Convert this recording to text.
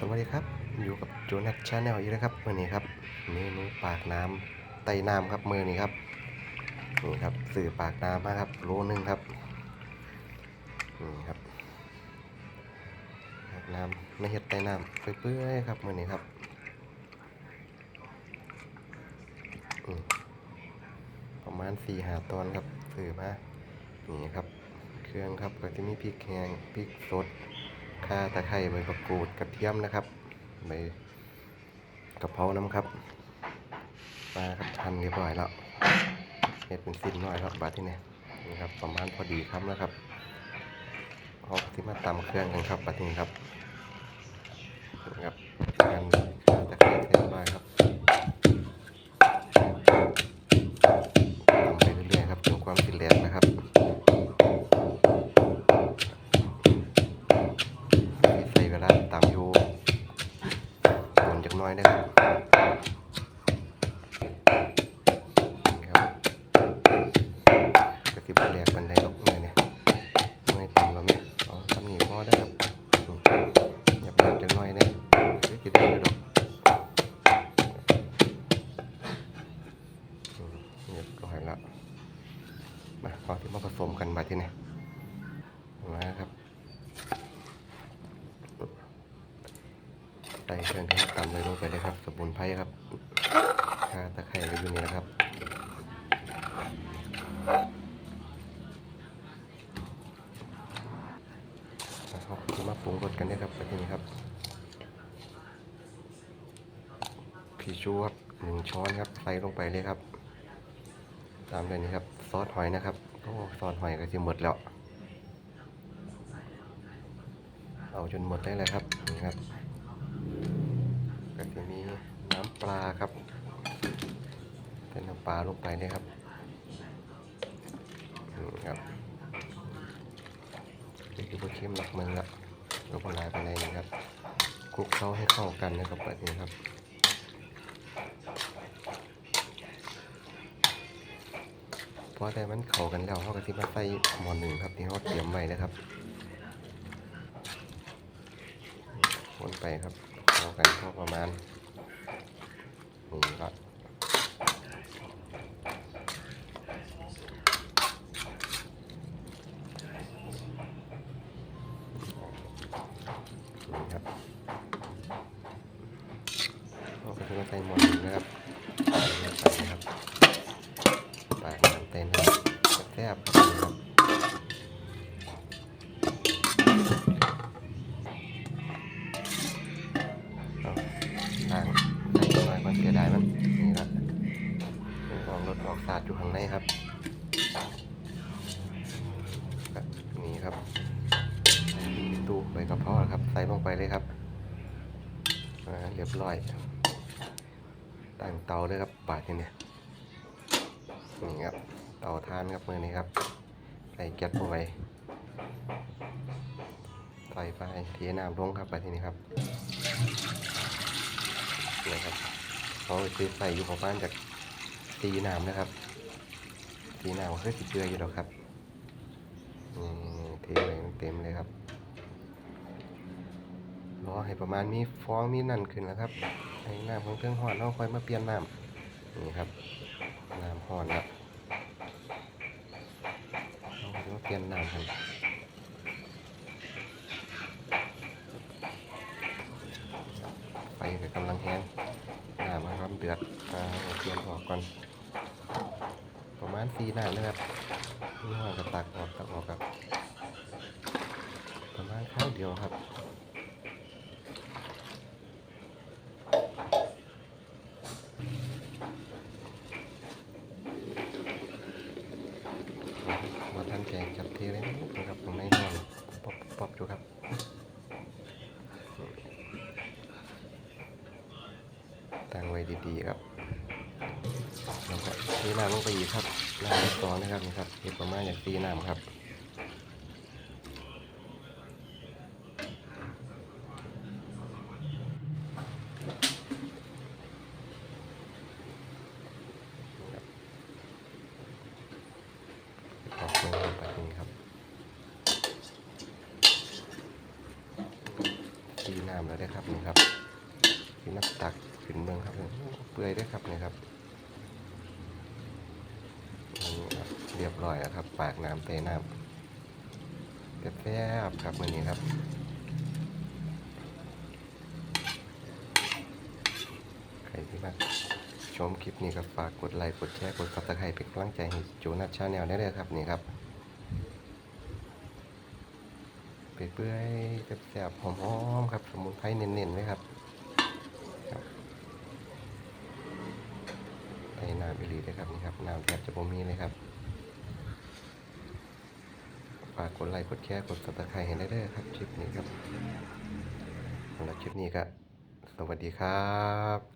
สวัสดีครับ อยู่กับโจนัทชาแนลอีกแล้วครับมื่อนี้ครับเมนูปากน้ำไตน้ำครับมือนี้ครับนี่ครับสื่อปากน้ำมาครับโลนึงครับนี่ครับปากน้ำไม่เห็ดไตน้ำเปื่อยๆครับมือนี้ครับประมาณสี่หาตอนครับสื่อมานี่ครับ เครื่องครับก็จะมีพริกแห้งพริกสด ข่าตะไคร้ใบมะกรูดกระเทียมนะครับใบกะเพราน้ำครับมาครับทันเรียบร้อยแล้วเห็ดเป็นสิ้นน้อยแล้วบาดที่นี่นี่ครับประมาณพอดีครับนะครับเอาที่มาตำเครื่องกันครับบาดนี้ครับครับการ ทีนี่มาครับใส่เครื่องตำเลยลงไปเลยครับสมุนไพรครับข่าตะไคร้ก็อยู่นี่นะครับนะครับมาปรุงรสกันนะครับแบบนี้ครับพีชูครับหนึ่งช้อนครับใส่ลงไปเลยครับ ตามด้วยนี้ครับ ซอสหอยนะครับ โอ้ซอสหอยก็จะหมดแล้ว เอาจนหมดได้เลยครับนี่ครับก็จะมีน้ำปลาครับเป็นน้ำปลาลงไปนี่ครับนี่ครับนี่คือพวกเข้มหลักเมืองละลงปลาไปในนี้ครับคลุกเข้าให้เข้ากันนะครับแบบนี้ครับ พอแต่มันเข้ากันแล้วเขาก็ที่มาใส่หม้อหนึ่งครับที่เขาเตรียมไว้นะครับวนไปครับเข้ากันเข้าประมาณนี่ละนี่ครับเราก็จะมาใส่หมดนะครับ รถออกสาดอยู่ข้างในครับครับนี่ครับตู้ใบกระเพาะครับ ใส่ลงไปเลยครับเรียบร้อยตั้งเตาเลยครับบาดเนี่ยนี่ครับเตาทานครับมือนี้ครับใส่แก๊สลงไปใส่ไปเทน้ำลงครับไปทีนี้ครับนะครับเขาไปใส่อยู่ของบ้านจาก ตีน้ำนะครับ ตีน้ำคือสิเกลืออยู่หรอกครับอืมเทไปเต็มเลยครับรอให้ประมาณมีฟองมีนั่นขึ้นแล้วครับให้น้ำของเครื่องห่อนเราค่อยมาเปลี่ยนน้ำนี่ครับน้ำห่อนแล้วเราค่อยมาเปลี่ยนน้ำกันไฟกำลังแห้ง ดือดอ่าเตรียมออกก่อน ประมาณสี่น้ำนะครับนี่ห้อกระตักออกตักออกครับ ประมาณข้าวเดียวครับมาท่านแกงจับเทเลยนะครับตรงในห้องป๊อปป๊อปอยู่ครับ ตั้งไว้ดีๆครับแล้วก็เทน้ำลงไปอีกครับน้ำที่สองนะครับนี่ครับเห็ดประมาณอย่างตีน้ำครับขอบคุณครับแบบนี้ครับตีน้ำแล้วได้ครับนี่ครับที่นักตัก ขึ้นเมืองครับเปื่อยได้ครับนี่ครับนี่ครับเรียบร้อยแล้วครับ ปากน้ำเตน้ำแซ่บครับมื้อนี้ครับใครที่มาชมคลิปนี้ก็ฝากกดไลค์กดแชร์กดซับสไครต์เป็นกำลังใจให้โจนัทชาแนลได้เลยครับนี่ครับเปื่อยๆแซ่บๆหอมๆครับ สมุนไพรเน้นๆไว้ครับใส่ น้ำอิลีเลยครับนี่ครับน้ำแทบจะบ่มีเลยครับฝากกดไลค์กดแชร์กดติดตามให้ได้เลยครับคลิปนี้ครับสำหรับคลิปนี้ก็สวัสดีครับ